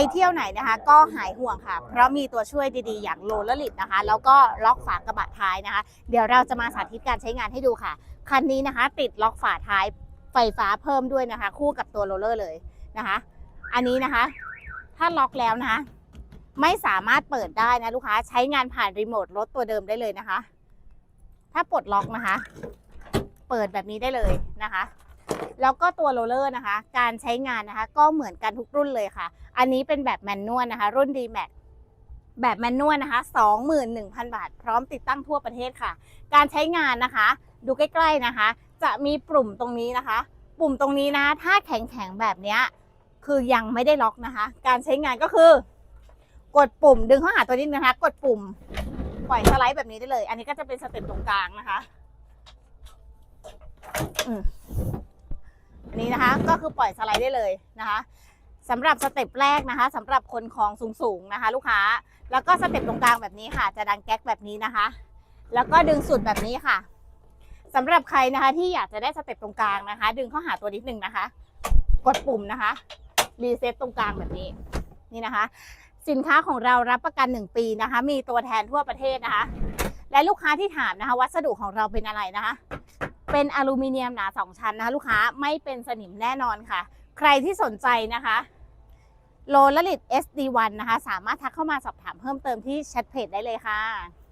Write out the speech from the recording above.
ไปเที่ยวไหนนะคะ ก็หายห่วงค่ะ เพราะมีตัวช่วยดีๆ อย่างโลลลิตนะคะ แล้วก็ล็อกฝากระบะท้ายนะคะ เดี๋ยวเราจะมาสาธิตการใช้งานให้ดูค่ะ คันนี้นะคะ ติดล็อกฝาท้ายไฟฟ้าเพิ่มด้วยนะคะ คู่กับตัวโรลเลอร์เลยนะคะ อันนี้นะคะ ถ้าล็อกแล้วนะคะ ไม่สามารถเปิดได้นะลูกค้าใช้งานผ่านรีโมทรถตัวเดิมได้เลยนะคะ ถ้าปลดล็อกนะคะ เปิดแบบนี้ได้เลยนะคะ แล้วก็ตัวโรลเลอร์นะคะ การใช้งานนะคะ ก็เหมือนกันทุกรุ่นเลยค่ะ อันนี้เป็นแบบแมนนวลนะคะ รุ่น d m a x แบบแมนนวลนะคะ 21,000 บาท พร้อมติดตั้งทั่วประเทศค่ะ การใช้งานนะคะ ดูใกล้ๆนะคะ จะมีปุ่มตรงนี้นะคะ ปุ่มตรงนี้นะ ถ้าแข็งๆแบบนี้คือยังไม่ได้ล็อกนะคะ การใช้งานก็คือ กดปุ่มดึงเข้าหาตัวนี้นะคะ กดปุ่มปล่อยสไลด์แบบนี้ได้เลย อันนี้ก็จะเป็นสเต็ปตรงกลางนะคะ อืม นะคะ ก็คือปล่อยสไลด์ได้เลยนะคะสำหรับสเต็ปแรกนะคะสำหรับคนของสูงๆนะคะ ลูกค้า แล้วก็สเต็ปตรงกลางแบบนี้ค่ะ จะดังแก๊กแบบนี้นะคะ แล้วก็ดึงสุดแบบนี้ค่ะสำหรับใครนะคะที่อยากจะได้สเต็ปตรงกลางนะคะ ดึงเข้าหาตัวนิดนึงนะคะ กดปุ่มนะคะรีเซ็ตตรงกลางแบบนี้นี่นะคะ สินค้าของเรารับประกัน 1 ปีนะคะ มีตัวแทนทั่วประเทศนะคะ และลูกค้าที่ถามนะคะ วัสดุของเราเป็นอะไรนะคะ เป็นอลูมิเนียมหนา2ชั้นนะคะลูกค้าไม่เป็นสนิมแน่นอนค่ะ ใครที่สนใจนะคะโลลลิต SD1 นะคะ สามารถทักเข้ามาสอบถามเพิ่มเติมที่แชทเพจได้เลยค่ะ